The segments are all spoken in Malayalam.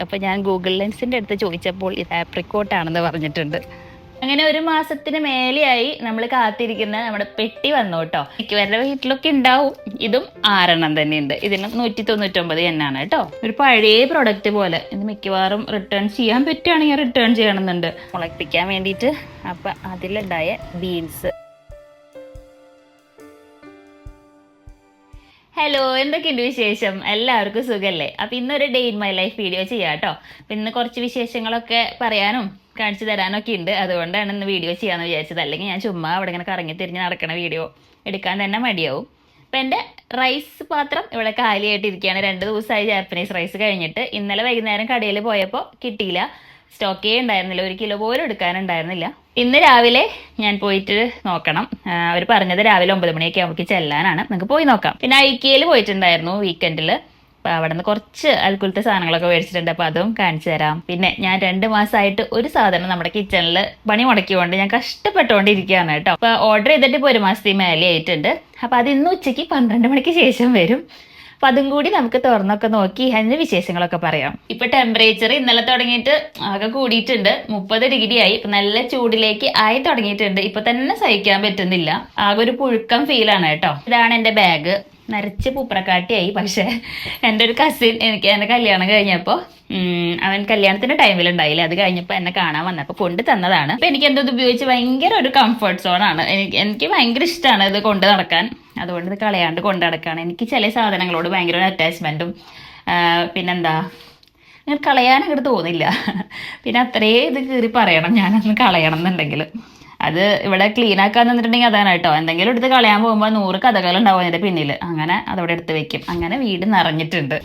അപ്പോൾ ഞാൻ ഗൂഗിൾ ലെൻസിന്റെ അടുത്ത് ചോദിച്ചപ്പോൾ ഇത് ആപ്രിക്കോട്ട് ആണെന്ന് പറഞ്ഞിട്ടുണ്ട്. അങ്ങനെ ഒരു മാസത്തിന് മേലെയായി നമ്മൾ കാത്തിരിക്കുന്ന നമ്മുടെ പെട്ടി വന്നു കേട്ടോ മിക്കവരുടെ വീട്ടിലൊക്കെ ഉണ്ടാവും. ഇതും ആറെണ്ണം തന്നെയുണ്ട്. ഇതിന് നൂറ്റി തൊണ്ണൂറ്റൊമ്പത് എന്നാണ് കേട്ടോ. ഒരു പഴയ പ്രൊഡക്റ്റ് പോലെ. ഇത് മിക്കവാറും റിട്ടേൺ ചെയ്യാൻ പറ്റുകയാണെങ്കിൽ റിട്ടേൺ ചെയ്യണമെന്നുണ്ട്. മുളപ്പിക്കാൻ വേണ്ടിയിട്ട്. അപ്പം അതിലുണ്ടായ ബീൻസ് ഹലോ എന്തൊക്കെയുണ്ട് വിശേഷം? എല്ലാവർക്കും സുഖല്ലേ? അപ്പം ഇന്നൊരു day in my life video ചെയ്യാം കേട്ടോ ഇന്ന് കുറച്ച് വിശേഷങ്ങളൊക്കെ പറയാനും കാണിച്ചു തരാനൊക്കെ ഉണ്ട്. അതുകൊണ്ടാണ് ഇന്ന് വീഡിയോ ചെയ്യാമെന്ന് വിചാരിച്ചത്. അല്ലെങ്കിൽ ഞാൻ ചുമ്മാ അവിടെ ഇങ്ങനെ കറങ്ങി തിരിഞ്ഞ് നടക്കണ വീഡിയോ എടുക്കാൻ തന്നെ മടിയാവും. അപ്പം എന്റെ റൈസ് പാത്രം ഇവിടെ കാലിയായിട്ട് ഇരിക്കുകയാണ് രണ്ട് ദിവസമായി ജാപ്പനീസ് റൈസ് കഴിഞ്ഞിട്ട്. ഇന്നലെ വൈകുന്നേരം കടയിൽ പോയപ്പോൾ കിട്ടിയില്ല. സ്റ്റോക്കേ ഉണ്ടായിരുന്നില്ല. ഒരു കിലോ പോലും എടുക്കാനുണ്ടായിരുന്നില്ല. ഇന്ന് രാവിലെ ഞാൻ പോയിട്ട് നോക്കണം. അവർ പറഞ്ഞത് രാവിലെ ഒമ്പത് മണിയൊക്കെ ആകുമ്പോൾ ചെല്ലാനാണ്. നിങ്ങൾക്ക് പോയി നോക്കാം. പിന്നെ ഐക്കിയയിൽ പോയിട്ടുണ്ടായിരുന്നു വീക്കെൻഡിൽ അപ്പോൾ അവിടെ നിന്ന് കുറച്ച് അൽക്കുലത്തെ സാധനങ്ങളൊക്കെ മേടിച്ചിട്ടുണ്ട്. അപ്പോൾ അതും കാണിച്ചു തരാം. പിന്നെ ഞാൻ രണ്ട് മാസമായിട്ട് ഒരു സാധനം നമ്മുടെ കിച്ചണിൽ പണി മുടക്കിക്കൊണ്ട് ഞാൻ കഷ്ടപ്പെട്ടുകൊണ്ടിരിക്കുകയാണ് കേട്ടോ. അപ്പോൾ ഓർഡർ ചെയ്തിട്ട് ഇപ്പോൾ ഒരു മാസത്തിൽ മേലെ ആയിട്ടുണ്ട്. അപ്പോൾ അത് ഇന്ന് ഉച്ചയ്ക്ക് പന്ത്രണ്ട് മണിക്ക് ശേഷം വരും. അപ്പൊ അതും കൂടി നമുക്ക് തുറന്നൊക്കെ നോക്കി അതിന്റെ വിശേഷങ്ങളൊക്കെ പറയാം. ഇപ്പൊ ടെമ്പറേച്ചർ ഇന്നലെ തുടങ്ങിയിട്ട് ആകെ കൂടിയിട്ടുണ്ട്. മുപ്പത് ഡിഗ്രി ആയി. ഇപ്പൊ നല്ല ചൂടിലേക്ക് ആയി തുടങ്ങിയിട്ടുണ്ട്. ഇപ്പൊ തന്നെ സഹിക്കാൻ പറ്റുന്നില്ല. ആകെ ഒരു പുഴുക്കം ഫീൽ ആണ് കേട്ടോ. ഇതാണ് എന്റെ ബാഗ് നരച്ച് പൂപ്രക്കാട്ടിയായി പക്ഷെ എന്റെ ഒരു കസിൻ എനിക്ക് എന്റെ കല്യാണം കഴിഞ്ഞപ്പോൾ അവൻ കല്യാണത്തിന്റെ ടൈമിൽ ഉണ്ടായില്ല? അത് കഴിഞ്ഞപ്പോൾ എന്നെ കാണാൻ വന്നപ്പോൾ കൊണ്ട് തന്നതാണ്. അപ്പൊ എനിക്ക് എന്തത് ഉപയോഗിച്ച് ഭയങ്കര ഒരു കംഫർട്ട് സോൺ ആണ്. എനിക്ക് എനിക്ക് ഭയങ്കര ഇഷ്ടമാണ് ഇത് കൊണ്ട് നടക്കാൻ. അതുകൊണ്ട് ഇത് കളയാണ്ട് കൊണ്ട് നടക്കുകയാണ് എനിക്ക് ചില സാധനങ്ങളോട് ഭയങ്കര ഒരു അറ്റാച്ച്മെന്റും പിന്നെന്താ അങ്ങനെ കളയാൻ അങ്ങോട്ട് തോന്നില്ല. പിന്നെ അത്രേ ഇത് കീറി പറയണം ഞാനൊന്ന് കളയണം എന്നുണ്ടെങ്കിൽ അത് ഇവിടെ ക്ലീൻ ആക്കാൻ നിന്നിട്ടുണ്ടെങ്കിൽ അതാണ് കേട്ടോ. എന്തെങ്കിലും എടുത്ത് കളയാൻ പോകുമ്പോൾ നൂറ് കഥകൾ ഉണ്ടാവും അതിന്റെ പിന്നിൽ അങ്ങനെ അതവിടെ എടുത്ത് വെക്കും. അങ്ങനെ വീട് നിറഞ്ഞിട്ടുണ്ട്.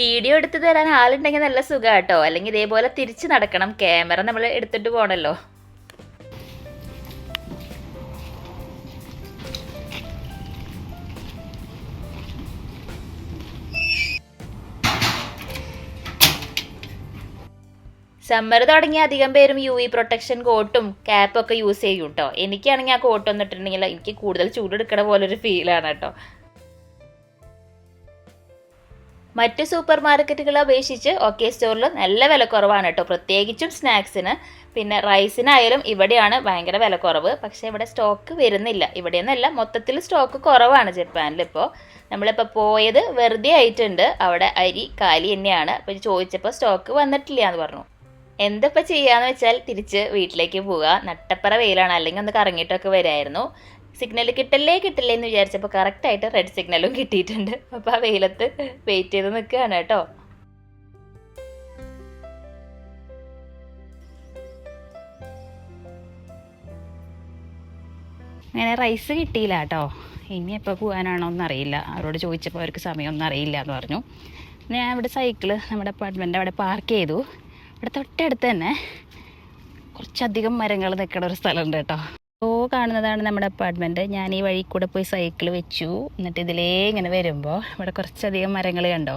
വീഡിയോ എടുത്തു തരാൻ ആളുണ്ടെങ്കിൽ നല്ല സുഖം കേട്ടോ. അല്ലെങ്കിൽ ഇതേപോലെ തിരിച്ചു നടക്കണം. ക്യാമറ നമ്മൾ എടുത്തിട്ട് പോകണല്ലോ സമ്മർ തുടങ്ങി അധികം പേരും യു വി പ്രൊട്ടക്ഷൻ കോട്ടും ക്യാപ്പും ഒക്കെ യൂസ് ചെയ്യും കേട്ടോ. എനിക്കാണെങ്കിൽ ആ കോട്ട് വന്നിട്ടുണ്ടെങ്കിൽ എനിക്ക് കൂടുതൽ ചൂടെടുക്കണ പോലൊരു ഫീലാണ് കേട്ടോ. മറ്റ് സൂപ്പർ മാർക്കറ്റുകളെ അപേക്ഷിച്ച് ഓക്കെ സ്റ്റോറിൽ നല്ല വില കുറവാണ് കേട്ടോ. പ്രത്യേകിച്ചും സ്നാക്സിന്. പിന്നെ റൈസിനായാലും ഇവിടെയാണ് ഭയങ്കര വിലക്കുറവ്. കുറവ് പക്ഷേ ഇവിടെ സ്റ്റോക്ക് വരുന്നില്ല. ഇവിടെയൊന്നല്ല മൊത്തത്തിൽ സ്റ്റോക്ക് കുറവാണ് ജപ്പാനിൽ ഇപ്പോൾ നമ്മളിപ്പോൾ പോയത് വെറുതെ ആയിട്ടുണ്ട്. അവിടെ അരി കാലി തന്നെയാണ്. അപ്പോൾ ചോദിച്ചപ്പോൾ സ്റ്റോക്ക് വന്നിട്ടില്ല എന്ന് പറഞ്ഞു. എന്തിപ്പോൾ ചെയ്യാന്ന് വെച്ചാൽ തിരിച്ച് വീട്ടിലേക്ക് പോവുക. നട്ടപ്പറ വെയിലാണ്. അല്ലെങ്കിൽ ഒന്ന് കറങ്ങിയിട്ടൊക്കെ വരായിരുന്നു. സിഗ്നൽ കിട്ടല്ലേ കിട്ടില്ലേ എന്ന് വിചാരിച്ചപ്പോൾ കറക്റ്റായിട്ട് റെഡ് സിഗ്നലും കിട്ടിയിട്ടുണ്ട്. അപ്പോൾ ആ വെയിലത്ത് വെയിറ്റ് ചെയ്ത് നിൽക്കുകയാണ് കേട്ടോ. അങ്ങനെ റൈസ് കിട്ടിയില്ല കേട്ടോ. ഇനി എപ്പോൾ പോകാനാണോ എന്നറിയില്ല. അവരോട് ചോദിച്ചപ്പോൾ അവർക്ക് സമയമൊന്നും അറിയില്ല എന്ന് പറഞ്ഞു. ഞാൻ ഇവിടെ സൈക്കിൾ നമ്മുടെ അപ്പാർട്ട്മെന്റ് അവിടെ പാർക്ക് ചെയ്തു. ഇവിടെ തൊട്ടടുത്ത് തന്നെ കുറച്ചധികം മരങ്ങൾ നിൽക്കുന്ന ഒരു സ്ഥലമുണ്ട് കേട്ടോ. ഓ കാണുന്നതാണ് നമ്മുടെ അപ്പാർട്ട്മെന്റ് ഞാൻ ഈ വഴി കൂടെ പോയി സൈക്കിൾ വെച്ചു. എന്നിട്ട് ഇതിലേ ഇങ്ങനെ വരുമ്പോൾ ഇവിടെ കുറച്ചധികം മരങ്ങൾ കണ്ടോ?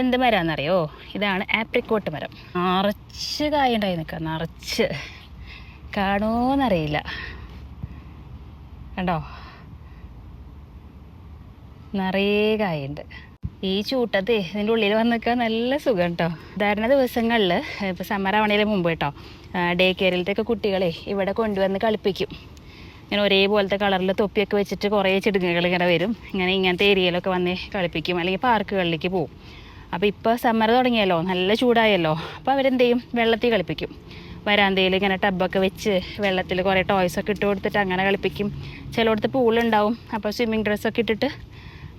എന്ത് മരമാണെന്നറിയോ ഇതാണ് ആപ്രിക്കോട്ട് മരം. നിറച്ച് കായ ഉണ്ടായി നിൽക്കുക നിറച്ച്. കാണുമോന്നറിയില്ല കണ്ടോ? നിറയെ കായുണ്ട്. ഈ ചൂട്ടത്ത് ഇതിന്റെ ഉള്ളിൽ വന്ന് നിൽക്കാൻ നല്ല സുഖം കേട്ടോ ധാരണ ദിവസങ്ങളിൽ ഇപ്പോൾ സമ്മർ ആവണേലും മുമ്പ് കേട്ടോ ഡേ കെയറിലത്തെയൊക്കെ കുട്ടികളെ ഇവിടെ കൊണ്ടുവന്ന് കളിപ്പിക്കും. ഇങ്ങനെ ഒരേപോലത്തെ കളറിൽ തൊപ്പിയൊക്കെ വെച്ചിട്ട് കുറേ ചെടുങ്ങുകൾ ഇങ്ങനെ വരും. ഇങ്ങനെ ഇങ്ങനത്തെ ഏരിയയിലൊക്കെ വന്ന് കളിപ്പിക്കും. അല്ലെങ്കിൽ പാർക്കുകളിലേക്ക് പോകും അപ്പോൾ ഇപ്പോൾ സമ്മർ തുടങ്ങിയല്ലോ. നല്ല ചൂടായല്ലോ. അപ്പോൾ അവരെന്ത് ചെയ്യും വെള്ളത്തിൽ കളിപ്പിക്കും. വരാന്തയിൽ ഇങ്ങനെ ടബൊക്കെ വെച്ച് വെള്ളത്തിൽ കുറേ ടോയ്സൊക്കെ ഇട്ട് കൊടുത്തിട്ട് അങ്ങനെ കളിപ്പിക്കും. ചിലയിടത്ത് പൂളുണ്ടാവും. അപ്പോൾ സ്വിമ്മിങ് ഡ്രസ്സൊക്കെ ഇട്ടിട്ട്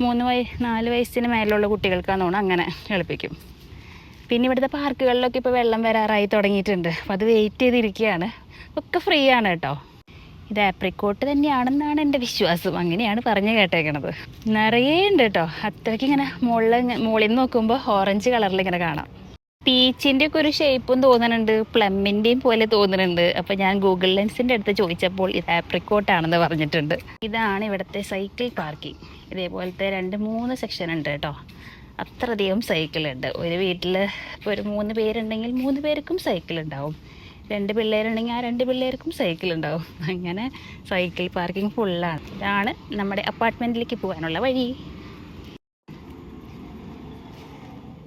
മൂന്ന് വയ നാല് വയസ്സിന് മേലുള്ള കുട്ടികൾക്കാന്ന് തോന്നുന്നു അങ്ങനെ കളിപ്പിക്കും. പിന്നെ ഇവിടുത്തെ പാർക്കുകളിലൊക്കെ ഇപ്പോൾ വെള്ളം വരാറായി തുടങ്ങിയിട്ടുണ്ട്. അപ്പോൾ അത് വെയിറ്റ് ചെയ്തിരിക്കുകയാണ്. ഒക്കെ ഫ്രീ ആണ് കേട്ടോ. ഇത് ആപ്രിക്കോട്ട് തന്നെയാണെന്നാണ് എന്റെ വിശ്വാസം. അങ്ങനെയാണ് പറഞ്ഞു കേട്ടേക്കണത്. നിറയെ ഉണ്ട് കേട്ടോ അത്രയ്ക്ക് ഇങ്ങനെ മുകളിൽ മുകളിൽ നിന്ന് നോക്കുമ്പോൾ ഓറഞ്ച് കളറിൽ ഇങ്ങനെ കാണാം. പീച്ചിന്റെ ഒക്കെ ഒരു ഷേപ്പും തോന്നുന്നുണ്ട് പ്ലമ്മിന്റെയും പോലെ തോന്നുന്നുണ്ട് അപ്പോൾ ഞാൻ ഗൂഗിൾ ലെൻസിന്റെ അടുത്ത് ചോദിച്ചപ്പോൾ ഇത് ആപ്രിക്കോട്ട് ആണെന്ന് പറഞ്ഞിട്ടുണ്ട്. ഇതാണ് ഇവിടുത്തെ സൈക്കിൾ പാർക്കിംഗ് ഇതേപോലത്തെ രണ്ട് മൂന്ന് സെക്ഷൻ ഉണ്ട് കേട്ടോ അത്രയധികം സൈക്കിളുണ്ട് ഒരു വീട്ടിൽ ഇപ്പോൾ ഒരു മൂന്ന് പേരുണ്ടെങ്കിൽ മൂന്ന് പേർക്കും സൈക്കിൾ ഉണ്ടാവും. രണ്ട് പിള്ളേരുണ്ടെങ്കിൽ ആ രണ്ട് പിള്ളേർക്കും സൈക്കിൾ ഉണ്ടാവും. അങ്ങനെ സൈക്കിൾ പാർക്കിംഗ് ഫുള്ളാണ് ഇതാണ് നമ്മുടെ അപ്പാർട്ട്മെന്റിലേക്ക് പോകാനുള്ള വഴി.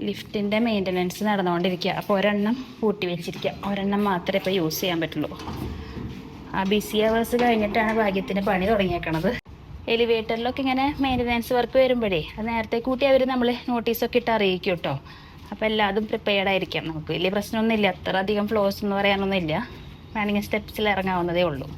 ലിഫ്റ്റിന്റെ മെയിന്റനൻസ് നടന്നുകൊണ്ടിരിക്കുക അപ്പോൾ ഒരെണ്ണം പൂട്ടി വെച്ചിരിക്കുക. ഒരെണ്ണം മാത്രമേ ഇപ്പോൾ യൂസ് ചെയ്യാൻ പറ്റുള്ളൂ. ആ ബിസി അവേഴ്സ് കഴിഞ്ഞിട്ടാണ് ഭാഗ്യത്തിന് പണി തുടങ്ങിയേക്കണത്. എലിവേറ്ററിലൊക്കെ ഇങ്ങനെ മെയിന്റനൻസ് വർക്ക് വരുമ്പോഴേ അത് നേരത്തെ കൂട്ടി അവർ നമ്മൾ നോട്ടീസൊക്കെ ഇട്ട് അറിയിക്കും കേട്ടോ അപ്പോൾ എല്ലാതും പ്രിപ്പയർഡ് ആയിരിക്കാം നമുക്ക്. വലിയ പ്രശ്നമൊന്നുമില്ല. അത്ര അധികം ഫ്ലോസ് എന്ന് പറയാനൊന്നുമില്ല. വേണമെങ്കിൽ സ്റ്റെപ്സിൽ ഇറങ്ങാവുന്നതേ ഉള്ളൂ.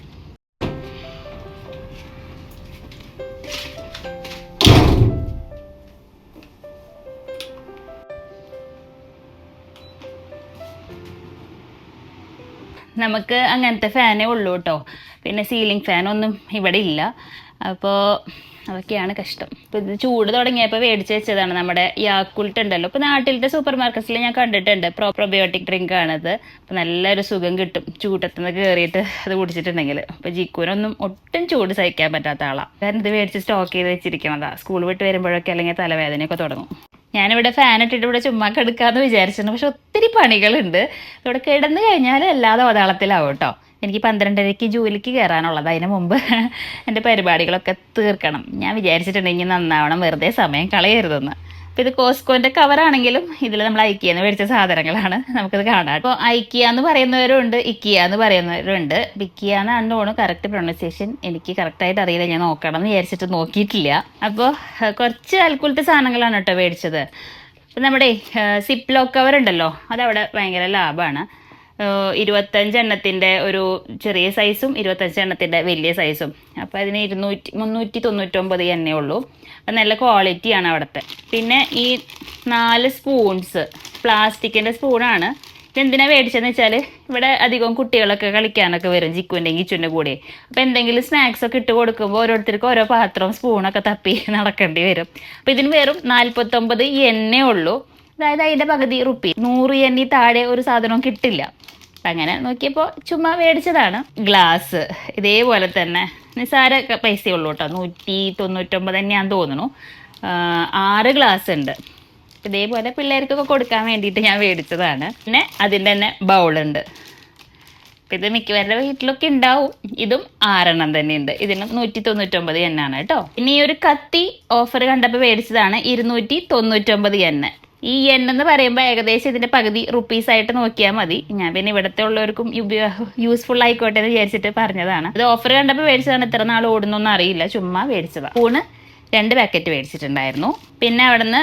നമുക്ക് അങ്ങനത്തെ ഫാനേ ഉള്ളൂ കേട്ടോ പിന്നെ സീലിംഗ് ഫാനൊന്നും ഇവിടെ ഇല്ല. അപ്പോൾ അതൊക്കെയാണ് കഷ്ടം. ഇപ്പോൾ ഇത് ചൂട് തുടങ്ങിയപ്പോൾ മേടിച്ച് വെച്ചതാണ് നമ്മുടെ യാക്കുൾട്ട് ഉണ്ടല്ലോ. ഇപ്പം നാട്ടിലത്തെ സൂപ്പർ മാർക്കറ്റിൽ ഞാൻ കണ്ടിട്ടുണ്ട്. പ്രോ പ്രൊബയോട്ടിക് ഡ്രിങ്ക് ആണത്. അപ്പം നല്ലൊരു സുഖം കിട്ടും. ചൂട്ടത്തുനിന്ന് കയറിയിട്ട് അത് കുടിച്ചിട്ടുണ്ടെങ്കിൽ അപ്പം ജിക്കൂനൊന്നും ഒട്ടും ചൂട് സഹിക്കാൻ പറ്റാത്ത ആളാണ് കാരണം ഇത് മേടിച്ച് സ്റ്റോക്ക് ചെയ്ത് വെച്ചിരിക്കണതാണ് സ്കൂൾ വിട്ട് വരുമ്പോഴൊക്കെ അല്ലെങ്കിൽ തലവേദനയൊക്കെ തുടങ്ങും. ഞാനിവിടെ ഫാൻ ഇട്ടിട്ട് ഇവിടെ ചുമ്മാ കിടക്കാന്ന് വിചാരിച്ചിരുന്നു. പക്ഷെ ഒത്തിരി പണികളുണ്ട്. ഇവിടെ കിടന്നു കഴിഞ്ഞാൽ എല്ലാ ഓതാളത്തിലാവും കേട്ടോ. എനിക്ക് പന്ത്രണ്ടരയ്ക്ക് ജോലിക്ക് കയറാനുള്ളത് അതിന് മുമ്പ് എന്റെ പരിപാടികളൊക്കെ തീർക്കണം. ഞാൻ വിചാരിച്ചിട്ടുണ്ടെങ്കിൽ നന്നാവണം. വെറുതെ സമയം കളയരുതെന്ന്. അപ്പോൾ ഇത് കോസ്കോന്റെ കവറാണെങ്കിലും ഇതിൽ നമ്മൾ ഐക്കിയ എന്ന് മേടിച്ച സാധനങ്ങളാണ്. നമുക്കിത് കാണാം. അപ്പോൾ ഐക്കിയ എന്ന് പറയുന്നവരുണ്ട് ഇക്കിയ എന്ന് പറയുന്നവരുണ്ട്. ഇക്കിയ എന്നാണ് തോന്നുന്നു കറക്റ്റ് പ്രൊണൗൺസിയേഷൻ എനിക്ക് കറക്റ്റായിട്ട് അറിയില്ല. ഞാൻ നോക്കണം എന്ന് വിചാരിച്ചിട്ട് നോക്കിയിട്ടില്ല. അപ്പോൾ കുറച്ച് അൽക്കുലത്തെ സാധനങ്ങളാണ് കേട്ടോ മേടിച്ചത്. നമ്മുടെ സിപ്പ് ലോക്ക് കവർ ഉണ്ടല്ലോ. അതവിടെ ഭയങ്കര ലാഭമാണ് ഇരുപത്തഞ്ച് എണ്ണത്തിന്റെ ഒരു ചെറിയ സൈസും ഇരുപത്തഞ്ച് എണ്ണത്തിന്റെ വലിയ സൈസും അപ്പോൾ അതിന് ഇരുന്നൂറ്റി മുന്നൂറ്റി തൊണ്ണൂറ്റൊമ്പത് എണ്ണേ ഉള്ളൂ. അപ്പം നല്ല ക്വാളിറ്റിയാണ് അവിടുത്തെ. പിന്നെ ഈ നാല് സ്പൂൺസ് പ്ലാസ്റ്റിക്കിന്റെ സ്പൂണാണ് ഇതെന്തിനാണ് മേടിച്ചതെന്ന് വെച്ചാൽ ഇവിടെ അധികം കുട്ടികളൊക്കെ കളിക്കാനൊക്കെ വരും ജിക്കുവിന്റെ കിച്ചുവിന്റെ കൂടെ. അപ്പോൾ എന്തെങ്കിലും സ്നാക്സ് ഒക്കെ ഇട്ട് കൊടുക്കുമ്പോൾ ഓരോരുത്തർക്കും ഓരോ പാത്രവും സ്പൂണൊക്കെ തപ്പി നടക്കേണ്ടി വരും. അപ്പോൾ ഇതിന് വെറും നാൽപ്പത്തൊമ്പത് എണ്ണേ ഉള്ളൂ. അതായത് അതിന്റെ പകുതി റുപ്പി. നൂറ് എണ്ണി താഴെ ഒരു സാധനവും കിട്ടില്ല. അങ്ങനെ നോക്കിയപ്പോൾ ചുമ്മാ മേടിച്ചതാണ്. ഗ്ലാസ് ഇതേപോലെ തന്നെ നിസ്സാര ക- പൈസയേ ഉള്ളൂ കേട്ടോ. നൂറ്റി തൊണ്ണൂറ്റൊമ്പത് തന്നെയാന്ന് തോന്നുന്നു. ആറ് ഗ്ലാസ് ഉണ്ട്. ഇതേപോലെ പിള്ളേർക്കൊക്കെ കൊടുക്കാൻ വേണ്ടിയിട്ട് ഞാൻ മേടിച്ചതാണ്. പിന്നെ അതിന്റെ തന്നെ ബൗളുണ്ട് അപ്പം ഇത് മിക്കവരുടെ വീട്ടിലൊക്കെ ഉണ്ടാവും. ഇതും ആറെണ്ണം തന്നെ ഉണ്ട്. ഇതിനും നൂറ്റി തൊണ്ണൂറ്റൊമ്പത് എണ്ണാണ് കേട്ടോ. ഇനി ഈ ഒരു കത്തി ഓഫർ കണ്ടപ്പോൾ മേടിച്ചതാണ് ഇരുന്നൂറ്റി തൊണ്ണൂറ്റൊമ്പത് എണ്ണ ഈ എൻ എന്ന് പറയുമ്പോൾ ഏകദേശം ഇതിന്റെ പകുതി റുപ്പീസ് ആയിട്ട് നോക്കിയാൽ മതി. ഞാൻ പിന്നെ ഇവിടുത്തെ ഉള്ളവർക്കും യൂസ്ഫുൾ ആയിക്കോട്ടെ എന്ന് വിചാരിച്ചിട്ട് പറഞ്ഞതാണ്. ഇത് ഓഫർ കണ്ടപ്പോൾ മേടിച്ചതാണ്. ഇത്ര നാൾ ഓടുന്നൊന്നും അറിയില്ല. ചുമ്മാ മേടിച്ചതാണ് ഊണ് രണ്ട് പാക്കറ്റ് മേടിച്ചിട്ടുണ്ടായിരുന്നു. പിന്നെ അവിടുന്ന്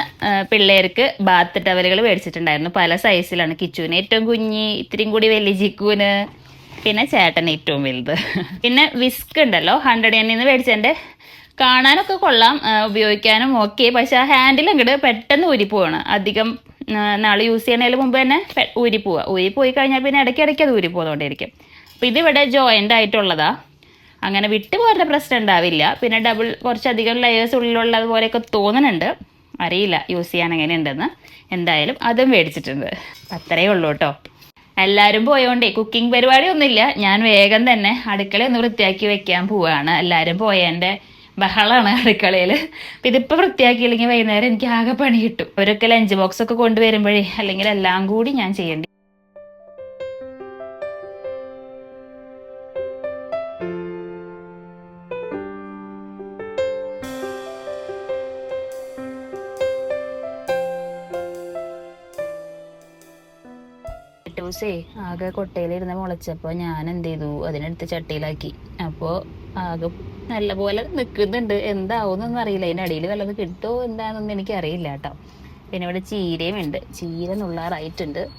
പിള്ളേർക്ക് ബാത്ത് ടവലുകൾ മേടിച്ചിട്ടുണ്ടായിരുന്നു. പല സൈസിലാണ് കിച്ചുവിന് ഏറ്റവും കുഞ്ഞി ഇത്രയും കൂടി വലിയ ജിക്കുവിന്. പിന്നെ ചേട്ടൻ ഏറ്റവും വലുത്. പിന്നെ വിസ്ക് ഉണ്ടല്ലോ. ഹൺഡ്രഡ് എണ്ണിൽ നിന്ന് മേടിച്ചതിന്റെ കാണാനൊക്കെ കൊള്ളാം ഉപയോഗിക്കാനും ഓക്കെ പക്ഷെ ആ ഹാൻഡിൽ അങ്ങോട്ട് പെട്ടെന്ന് ഊരിപ്പോവാണ് അധികം നാൾ യൂസ് ചെയ്യണതിന് മുമ്പ് തന്നെ ഊരിപ്പോവുക ഊരിപ്പോയി കഴിഞ്ഞാൽ പിന്നെ ഇടയ്ക്കിടയ്ക്ക് അത് ഊരിപ്പോന്നുകൊണ്ടിരിക്കും അപ്പോൾ ഇതിവിടെ ജോയിന്റ് ആയിട്ടുള്ളതാ. അങ്ങനെ വിട്ടു പോരുന്ന പ്രശ്നം ഉണ്ടാവില്ല. പിന്നെ ഡബിൾ കുറച്ചധികം ലെയേഴ്സ് ഉള്ളിലുള്ളത് പോലെയൊക്കെ തോന്നുന്നുണ്ട്. അറിയില്ല യൂസ് ചെയ്യാൻ എങ്ങനെയുണ്ടെന്ന്. എന്തായാലും അതും മേടിച്ചിട്ടുണ്ട്. അത്രയേ ഉള്ളൂ കേട്ടോ. എല്ലാവരും പോയോണ്ടേ കുക്കിംഗ് പരിപാടി ഒന്നുമില്ല ഞാൻ വേഗം തന്നെ അടുക്കളയൊന്ന് വൃത്തിയാക്കി വെക്കാൻ പോവാണ്. എല്ലാവരും പോയതിന്റെ ബഹളാണ് അടുക്കളയിൽ അപ്പം ഇതിപ്പോൾ വൃത്തിയാക്കിയില്ലെങ്കിൽ വൈകുന്നേരം എനിക്ക് ആകെ പണി കിട്ടും. അവരൊക്കെ ലഞ്ച് ബോക്സ് ഒക്കെ കൊണ്ടുവരുമ്പോഴേ അല്ലെങ്കിൽ എല്ലാം കൂടി ഞാൻ ചെയ്യേണ്ടി ദിവസേ ആകെ കൊട്ടയിലിരുന്ന് മുളച്ചപ്പോൾ ഞാൻ എന്ത് ചെയ്തു? അതിനെടുത്ത് ചട്ടിയിലാക്കി. അപ്പോൾ ആകെ നല്ലപോലെ നിൽക്കുന്നുണ്ട് എന്താവുന്നൊന്നും അറിയില്ല. അതിന്റെ അടിയിൽ വല്ലതും കിട്ടുമോ എന്താണെന്നൊന്നും എനിക്ക് അറിയില്ല കേട്ടോ. പിന്നെ ഇവിടെ ചീരയും ഉണ്ട്. ചീര നുള്ളാറായിട്ടുണ്ട്.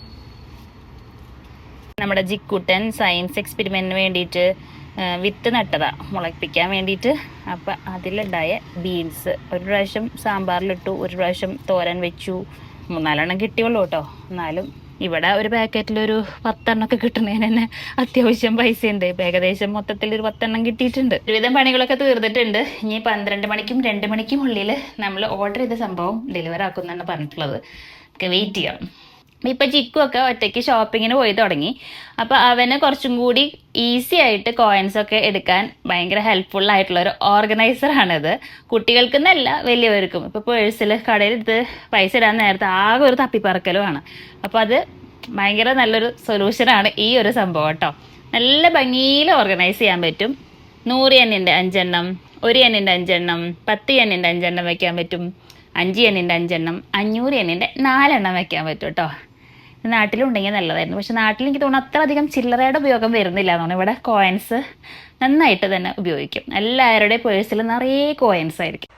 നമ്മുടെ ജിക്കുട്ടൻ സയൻസ് എക്സ്പെരിമെന്റിന് വേണ്ടിയിട്ട് വിത്ത് നട്ടതാ. മുളപ്പിക്കാൻ വേണ്ടിയിട്ട്. അപ്പം അതിലുണ്ടായ ബീൻസ്. ഒരു പ്രാവശ്യം സാമ്പാറിലിട്ടു. ഒരു പ്രാവശ്യം തോരൻ വെച്ചു. മൂന്നാലെണ്ണം കിട്ടിയുള്ളൂ കേട്ടോ. എന്നാലും ഇവിടെ ഒരു പാക്കറ്റിൽ ഒരു പത്തെണ്ണമൊക്കെ കിട്ടുന്നതിന് തന്നെ അത്യാവശ്യം പൈസ ഉണ്ട് ഇപ്പം ഏകദേശം മൊത്തത്തിൽ ഒരു പത്തെണ്ണം കിട്ടിയിട്ടുണ്ട്. ഒരുവിധം പണികളൊക്കെ തീർന്നിട്ടുണ്ട്. ഇനി പന്ത്രണ്ട് മണിക്കും രണ്ട് മണിക്കും ഉള്ളിൽ നമ്മൾ ഓർഡർ ചെയ്ത സംഭവം ഡെലിവർ ആക്കുമെന്നാണ് പറഞ്ഞിട്ടുള്ളത്. വെയിറ്റ് ചെയ്യാം. ഇപ്പൊ ചിക്കു ഒക്കെ ഒറ്റയ്ക്ക് ഷോപ്പിങ്ങിന് പോയി തുടങ്ങി. അപ്പൊ അവന് കുറച്ചും കൂടി ഈസി ആയിട്ട് കോയിൻസ് ഒക്കെ എടുക്കാൻ ഭയങ്കര ഹെൽപ്ഫുൾ ആയിട്ടുള്ള ഒരു ഓർഗനൈസർ ആണിത്. കുട്ടികൾക്കെന്നല്ല വലിയവർക്കും. ഇപ്പൊ പേഴ്സിൽ കടയിലെടുത്ത് പൈസ ഇടാൻ നേരത്തെ ആകെ ഒരു തപ്പിപ്പറക്കലുമാണ് അപ്പൊ അത് ഭയങ്കര നല്ലൊരു സൊല്യൂഷൻ ആണ് ഈ ഒരു സംഭവം കേട്ടോ. നല്ല ഭംഗിയിൽ ഓർഗനൈസ് ചെയ്യാൻ പറ്റും. നൂറ് എണ്ണിന്റെ അഞ്ചെണ്ണം ഒരു എണ്ണിന്റെ അഞ്ചെണ്ണം പത്ത് എണ്ണിന്റെ അഞ്ചെണ്ണം വെക്കാൻ പറ്റും. അഞ്ച് എണ്ണിന്റെ അഞ്ചെണ്ണം അഞ്ഞൂറ് എണ്ണിന്റെ നാലെണ്ണം വെക്കാൻ പറ്റും കേട്ടോ. നാട്ടിലുണ്ടെങ്കിൽ നല്ലതായിരുന്നു. പക്ഷെ നാട്ടിൽ എനിക്ക് തോന്നുന്നു അത്ര അധികം ചില്ലറയുടെ ഉപയോഗം വരുന്നില്ല എന്നാണ് ഇവിടെ കോയിൻസ് നന്നായിട്ട് തന്നെ ഉപയോഗിക്കും. എല്ലാവരുടെയും പേഴ്സിൽ നിറയെ കോയിൻസ് ആയിരിക്കും.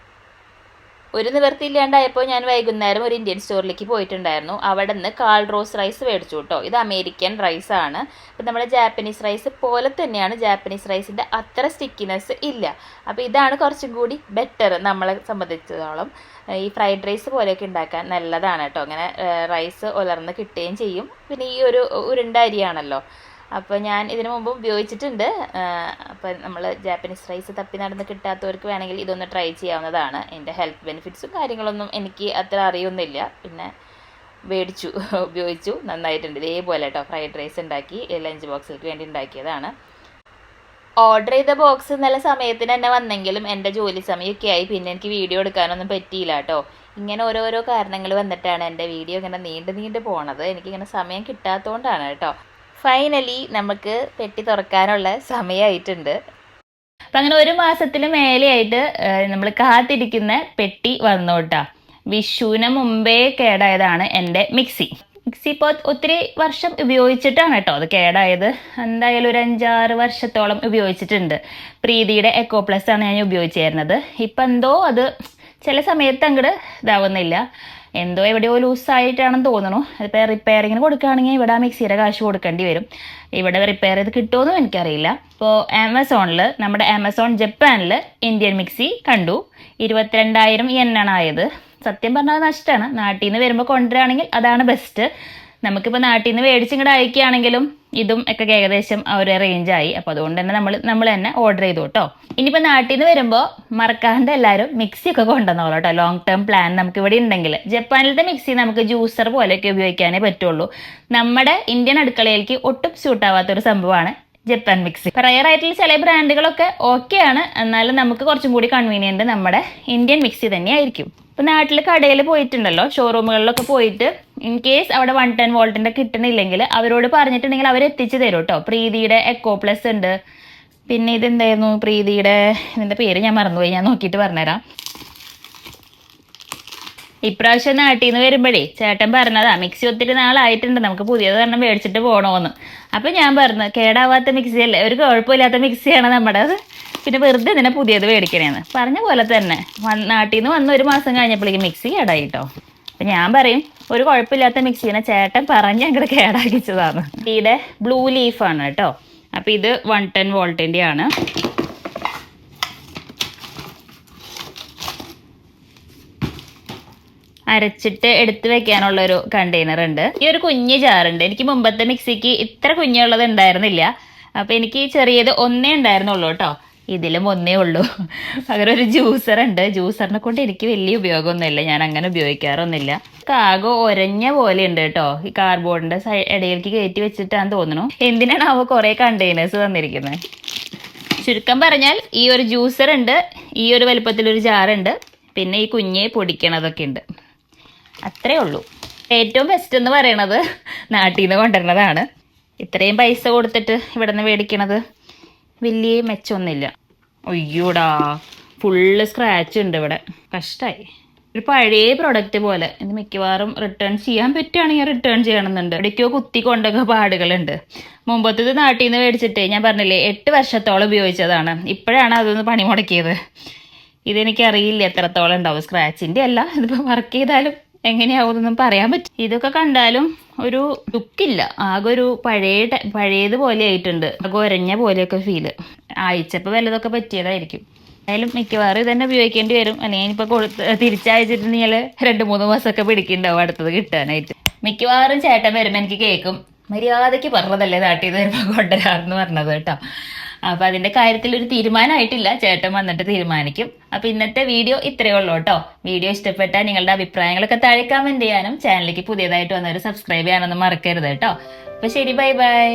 ഒരു നിവർത്തിയില്ലാണ്ടായപ്പോൾ ഞാൻ വൈകുന്നേരം ഒരു ഇന്ത്യൻ സ്റ്റോറിലേക്ക് പോയിട്ടുണ്ടായിരുന്നു. അവിടെ നിന്ന് കാൾ റോസ് റൈസ് മേടിച്ചു കേട്ടോ ഇത് അമേരിക്കൻ റൈസ് ആണ്. ഇപ്പം നമ്മുടെ ജാപ്പനീസ് റൈസ് പോലെ തന്നെയാണ് ജാപ്പനീസ് റൈസിന്റെ അത്ര സ്റ്റിക്കിനെസ് ഇല്ല. അപ്പോൾ ഇതാണ് കുറച്ചും കൂടി ബെറ്റർ നമ്മളെ സംബന്ധിച്ചിടത്തോളം ഈ ഫ്രൈഡ് റൈസ് പോലെയൊക്കെ ഉണ്ടാക്കാൻ നല്ലതാണ് കേട്ടോ. അങ്ങനെ റൈസ് ഉലർന്ന് കിട്ടുകയും ചെയ്യും. പിന്നെ ഈ ഒരു ഉരുണ്ട അരിയാണല്ലോ. അപ്പോൾ ഞാൻ ഇതിനു മുമ്പ് ഉപയോഗിച്ചിട്ടുണ്ട്. അപ്പോൾ നമ്മൾ ജാപ്പനീസ് റൈസ് തപ്പി നടന്ന് കിട്ടാത്തവർക്ക് വേണമെങ്കിൽ ഇതൊന്ന് ട്രൈ ചെയ്യാവുന്നതാണ്. എന്റെ ഹെൽത്ത് ബെനിഫിറ്റ്സും കാര്യങ്ങളൊന്നും എനിക്ക് അത്ര അറിയൊന്നുമില്ല. പിന്നെ മേടിച്ചു ഉപയോഗിച്ചു. നന്നായിട്ടുണ്ട്. ഇതേപോലെ കേട്ടോ. ഫ്രൈഡ് റൈസ് ഉണ്ടാക്കി ലഞ്ച് ബോക്സിലേക്ക് വേണ്ടി ഉണ്ടാക്കിയതാണ്. ഓർഡർ ചെയ്ത ബോക്സ് നല്ല സമയത്തിന് തന്നെ വന്നെങ്കിലും എന്റെ ജോലി സമയമൊക്കെ ആയി പിന്നെ എനിക്ക് വീഡിയോ എടുക്കാനൊന്നും പറ്റിയില്ല കേട്ടോ. ഇങ്ങനെ ഓരോരോ കാരണങ്ങൾ വന്നിട്ടാണ് എന്റെ വീഡിയോ ഇങ്ങനെ നീണ്ടു നീണ്ടു പോണത്. എനിക്കിങ്ങനെ സമയം കിട്ടാത്തതുകൊണ്ടാണ് കേട്ടോ. ഫൈനലി നമുക്ക് പെട്ടി തുറക്കാനുള്ള സമയമായിട്ടുണ്ട് അപ്പം അങ്ങനെ ഒരു മാസത്തിന് മേലെയായിട്ട് നമ്മൾ കാത്തിരിക്കുന്ന പെട്ടി വന്നോട്ടാ വിഷുവിന് മുമ്പേ കേടായതാണ് എന്റെ മിക്സി. മിക്സി ഇപ്പോൾ ഒത്തിരി വർഷം ഉപയോഗിച്ചിട്ടാണ് കേട്ടോ അത് കേടായത്. എന്തായാലും ഒരു അഞ്ചാറ് വർഷത്തോളം ഉപയോഗിച്ചിട്ടുണ്ട്. പ്രീതിയുടെ എക്കോ പ്ലസ് ആണ് ഞാൻ ഉപയോഗിച്ചിരുന്നത്. ഇപ്പം എന്തോ അത് ചില സമയത്ത് അങ്ങോട്ട് ഇതാവുന്നില്ല. എന്തോ എവിടെയോ ലൂസായിട്ടാണെന്ന് തോന്നുന്നു. അതിപ്പോൾ റിപ്പയറിങ്ങിന് കൊടുക്കുകയാണെങ്കിൽ ഇവിടെ മിക്സിയുടെ കാശ് കൊടുക്കേണ്ടി വരും. ഇവിടെ റിപ്പയർ ചെയ്ത് കിട്ടുമെന്നും എനിക്കറിയില്ല. ഇപ്പോൾ ആമസോണിൽ നമ്മുടെ ആമസോൺ ജപ്പാനിൽ ഇന്ത്യൻ മിക്സി കണ്ടു. ഇരുപത്തിരണ്ടായിരം എൻ ആണ് ആയത്. സത്യം പറഞ്ഞാൽ നഷ്ടമാണ് നാട്ടിൽ നിന്ന് വരുമ്പോൾ കൊണ്ടുവരാണെങ്കിൽ അതാണ് ബെസ്റ്റ് നമുക്കിപ്പോൾ നാട്ടിൽ നിന്ന് മേടിച്ചിങ്ങോട്ട് അയക്കുകയാണെങ്കിലും ഇതും ഒക്കെ ഏകദേശം ഒരു റേഞ്ചായി അപ്പോൾ അതുകൊണ്ട് തന്നെ നമ്മൾ നമ്മൾ തന്നെ ഓർഡർ ചെയ്തു കേട്ടോ ഇനിയിപ്പോൾ നാട്ടിൽ നിന്ന് വരുമ്പോൾ മറക്കാണ്ട് എല്ലാവരും മിക്സി ഒക്കെ കൊണ്ടുവന്നോളൂ കേട്ടോ ലോങ് ടേം പ്ലാൻ നമുക്ക് ഇവിടെ ഉണ്ടെങ്കിൽ ജപ്പാനിലത്തെ മിക്സി നമുക്ക് ജ്യൂസർ പോലെയൊക്കെ ഉപയോഗിക്കാനേ പറ്റുള്ളൂ. നമ്മുടെ ഇന്ത്യൻ അടുക്കളയിലേക്ക് ഒട്ടും സ്യൂട്ടാവാത്തൊരു സംഭവമാണ് ജപ്പാൻ മിക്സി. റയർ ആയിട്ടുള്ള ചില ബ്രാൻഡുകളൊക്കെ ആണ്. എന്നാലും നമുക്ക് കുറച്ചും കൂടി കൺവീനിയന്റ് നമ്മുടെ ഇന്ത്യൻ മിക്സി തന്നെയായിരിക്കും. ഇപ്പം നാട്ടിൽ കടയിൽ പോയിട്ടുണ്ടല്ലോ ഷോറൂമുകളിലൊക്കെ പോയിട്ട് ഇൻ കേസ് അവിടെ വൺ ടെൻ വോൾട്ടിന്റെ കിട്ടണില്ലെങ്കിൽ അവരോട് പറഞ്ഞിട്ടുണ്ടെങ്കിൽ അവർ എത്തിച്ചു തരും കേട്ടോ പ്രീതിയുടെ എക്കോ പ്ലസ് ഉണ്ട്. പിന്നെ ഇതെന്തായിരുന്നു? പ്രീതിയുടെ ഇതിന്റെ പേര് ഞാൻ മറന്നുപോയി. ഞാൻ നോക്കിയിട്ട് പറഞ്ഞുതരാം. ഇപ്രാവശ്യം നാട്ടിൽ നിന്ന് വരുമ്പോഴേ ചേട്ടൻ പറഞ്ഞതാ മിക്സി ഒത്തിരി നാളായിട്ടുണ്ട് നമുക്ക് പുതിയത് കാരണം മേടിച്ചിട്ട് പോകണമെന്ന് അപ്പം ഞാൻ പറഞ്ഞു കേടാവാത്ത മിക്സി അല്ലേ ഒരു കുഴപ്പമില്ലാത്ത മിക്സിയാണ് നമ്മുടെ പിന്നെ വെറുതെ ഇതിനെ പുതിയത് മേടിക്കണേന്ന്. പറഞ്ഞ പോലെ തന്നെ നാട്ടിൽ നിന്ന് വന്ന് ഒരു മാസം കഴിഞ്ഞപ്പോഴേക്കും മിക്സി കേടായി കേട്ടോ അപ്പം ഞാൻ പറയും ഒരു കുഴപ്പമില്ലാത്ത മിക്സിനെ ചേട്ടൻ പറഞ്ഞ് അങ്ങോട്ട് കേടാക്കിച്ചതാണ് ഇവിടെ ബ്ലൂ ലീഫാണ് കേട്ടോ. അപ്പം ഇത് വൺ ടെൻ വോൾട്ടിന്റെ ആണ് അരച്ചിട്ട് എടുത്തു വെക്കാനുള്ള ഒരു കണ്ടെയ്നർ ഉണ്ട്. ഈ ഒരു കുഞ്ഞ് ജാറുണ്ട്. എനിക്ക് മുമ്പത്തെ മിക്സിക്ക് ഇത്ര കുഞ്ഞുള്ളത് ഉണ്ടായിരുന്നില്ല. അപ്പൊ എനിക്ക് ചെറിയത് ഒന്നേ ഉണ്ടായിരുന്നുള്ളൂ കേട്ടോ. ഇതിലും ഒന്നേ ഉള്ളൂ. പകരം ഒരു ജ്യൂസർ ഉണ്ട്. ജ്യൂസറിനെ കൊണ്ട് എനിക്ക് വലിയ ഉപയോഗമൊന്നുമില്ല. ഞാൻ അങ്ങനെ ഉപയോഗിക്കാറൊന്നുമില്ല. കാകോ ഒരഞ്ഞ പോലെ ഉണ്ട് കേട്ടോ. ഈ കാർബോർഡിന്റെ ഇടയിലേക്ക് കയറ്റി വെച്ചിട്ടാന്ന് തോന്നുന്നു. എന്തിനാണ് അവ കുറെ കണ്ടെയ്നേഴ്സ് തന്നിരിക്കുന്നത് ചുരുക്കം പറഞ്ഞാൽ ഈ ഒരു ജ്യൂസർ ഉണ്ട് ഈ ഒരു വലുപ്പത്തിലൊരു ജാറുണ്ട് പിന്നെ ഈ കുഞ്ഞെ പൊടിക്കണതൊക്കെ ഉണ്ട്. അത്രേ ഉള്ളൂ. ഏറ്റവും ബെസ്റ്റ് എന്ന് പറയണത് നാട്ടിൽ നിന്ന് കൊണ്ടുവരുന്നതാണ്. ഇത്രയും പൈസ കൊടുത്തിട്ട് ഇവിടെ നിന്ന് മേടിക്കണത് വലിയ മെച്ചമൊന്നുമില്ല. അയ്യോടാ ഫുള്ള് സ്ക്രാച്ച് ഉണ്ട് ഇവിടെ. കഷ്ടമായി ഒരു പഴയ പ്രൊഡക്റ്റ് പോലെ. ഇത് മിക്കവാറും റിട്ടേൺ ചെയ്യാൻ പറ്റുകയാണെങ്കിൽ റിട്ടേൺ ചെയ്യണമെന്നുണ്ട്. ഇടയ്ക്കോ കുത്തി കൊണ്ടൊക്കെ പാടുകളുണ്ട്. മുമ്പത്തത് നാട്ടിൽ നിന്ന് മേടിച്ചിട്ട് ഞാൻ പറഞ്ഞില്ലേ എട്ട് വർഷത്തോളം ഉപയോഗിച്ചതാണ്. ഇപ്പോഴാണ് അതൊന്ന് പണി മുടക്കിയത് ഇതെനിക്കറിയില്ല എത്രത്തോളം ഉണ്ടാവും. സ്ക്രാച്ചിന്റെ അല്ല. ഇതിപ്പോൾ വർക്ക് ചെയ്താലും എങ്ങനെയാവുമെന്നൊന്നും പറയാൻ പറ്റും ഇതൊക്കെ കണ്ടാലും ഒരു ലുക്കില്ല ആകെ ഒരു പഴയ പഴയത് പോലെ ആയിട്ടുണ്ട്. ആകെ ഒരഞ്ഞ പോലെയൊക്കെ ഫീൽ അയച്ചപ്പോൾ വല്ലതൊക്കെ പറ്റിയതായിരിക്കും. എന്തായാലും മിക്കവാറും ഇതന്നെ ഉപയോഗിക്കേണ്ടി വരും. അല്ലെങ്കിൽ ഇനിയിപ്പോൾ കൊടുത്ത് തിരിച്ചയച്ചിട്ടുണ്ടെങ്കിൽ രണ്ട് മൂന്ന് മാസമൊക്കെ പിടിക്കുന്നുണ്ടാവും അടുത്തത് കിട്ടാനായിട്ട്. മിക്കവാറും ചേട്ടൻ വരുമ്പോൾ എനിക്ക് കേൾക്കും മര്യാദയ്ക്ക് പറഞ്ഞതല്ലേ നാട്ടിൽ നിന്ന് വരുമ്പോൾ കൊണ്ടുവരാമെന്ന് പറഞ്ഞത് കേട്ടോ. അപ്പോൾ അതിന്റെ കാര്യത്തിൽ ഒരു തീരുമാനമായിട്ടില്ല ചേട്ടൻ വന്നിട്ട് തീരുമാനിക്കും. അപ്പോൾ ഇന്നത്തെ വീഡിയോ ഇത്രയേ ഉള്ളൂ കേട്ടോ. വീഡിയോ ഇഷ്ടപ്പെട്ടാൽ നിങ്ങളുടെ അഭിപ്രായങ്ങളൊക്കെ താഴെ കമന്റ് ചെയ്യാനും ചാനലിലേക്ക് പുതിയതായിട്ട് വന്നവർ സബ്സ്ക്രൈബ് ചെയ്യാനൊന്നും മറക്കരുത് കേട്ടോ. അപ്പോൾ ശരി ബൈ ബൈ